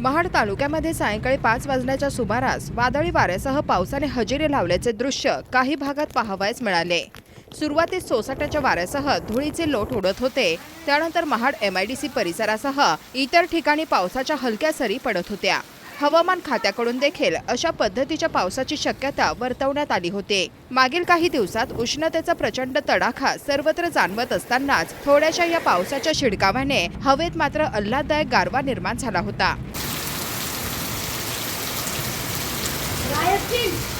महाड तालुक्यामध्ये सायंकाळी पाच वाजण्याच्या सुमारास वादळी वाऱ्यासह पावसाने हजेरी लावल्याचे दृश्य काही भागात पाहावयास मिळाले. सुरुवातीस सोसाट्याच्या वाऱ्यासह धुळीचे लोट उडत होते. त्यानंतर महाड एमआयडीसी परिसरासह इतर ठिकाणी पावसाच्या हलक्या सरी पडत होत्या. हवामान खात्याकडून देखील अशा पद्धतीच्या पावसाची शक्यता वर्तवण्यात आली होती. मागील काही दिवसात उष्णतेचा प्रचंड तडाखा सर्वत्र जाणवत असतानाच थोड्याशा या पावसाच्या शिडकाव्याने हवेत मात्र आल्हाददायक गारवा निर्माण झाला होता. Vai, Aquiles!